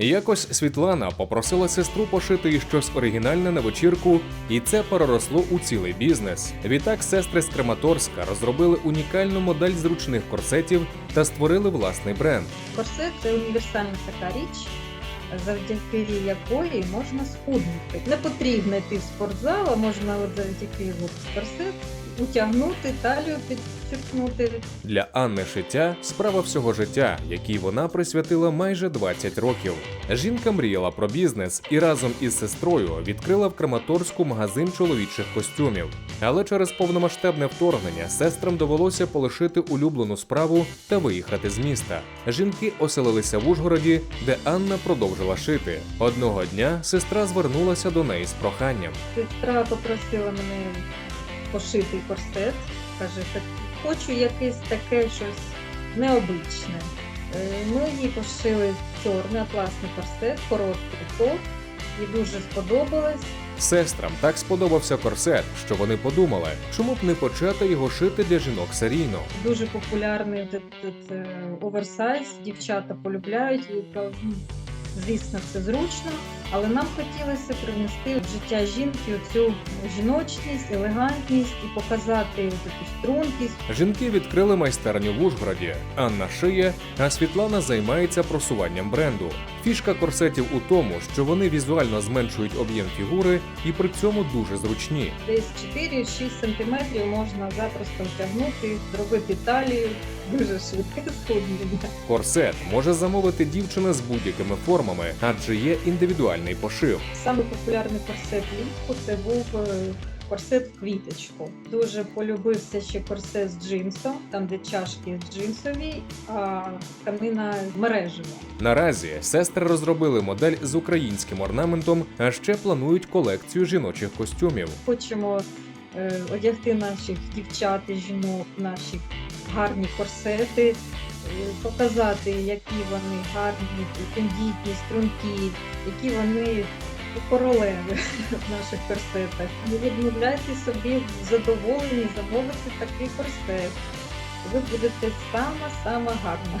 Якось Світлана попросила сестру пошити щось оригінальне на вечірку, і це переросло у цілий бізнес. Відтак сестри з Краматорська розробили унікальну модель зручних корсетів та створили власний бренд. Корсет це універсальна така річ, завдяки якої можна схуднути. Не потрібно йти в спортзал, а можна от завдяки корсет утягнути, талію підчеркнути. Для Анни шиття справа всього життя, якій вона присвятила майже 20 років. Жінка мріяла про бізнес і разом із сестрою відкрила в Краматорську магазин чоловічих костюмів. Але через повномасштабне вторгнення сестрам довелося полишити улюблену справу та виїхати з міста. Жінки оселилися в Ужгороді, де Анна продовжила шити. Одного дня сестра звернулася до неї з проханням. Сестра попросила мене пошити корсет. Каже, «Так хочу якесь таке щось необичне. Е, Ми їй пошили чорний атласний корсет, короткий топ, їй дуже сподобалось. Сестрам так сподобався корсет, що вони подумали, чому б не почати його шити для жінок серійно. Дуже популярний оверсайз, дівчата полюбляють і звісно, це зручно, але нам хотілося привнести в життя жінки цю жіночність, елегантність і показати таку стрункість. Жінки відкрили майстерню в Ужгороді. Анна шиє, а Світлана займається просуванням бренду. Фішка корсетів у тому, що вони візуально зменшують об'єм фігури і при цьому дуже зручні. Десь 4-6 сантиметрів можна запросто втягнути, зробити талію, дуже швидке схуднення. Корсет може замовити дівчина з будь-якими формами, адже є індивідуальний пошив. Саме популярний корсет влітку це був е, корсет в квіточку. Дуже полюбився ще корсет з джинсом, там де чашки джинсові, а тканина мережева. Наразі сестри розробили модель з українським орнаментом, а ще планують колекцію жіночих костюмів. Хочемо е, одягти наших дівчат і жінок, наші гарні корсети, показати, які вони гарні, тендітні, стрункі, які вони королеви в наших корсетах. Не відмовляйте собі в задоволенні замовити такий корсет. Ви будете сама-сама гарна.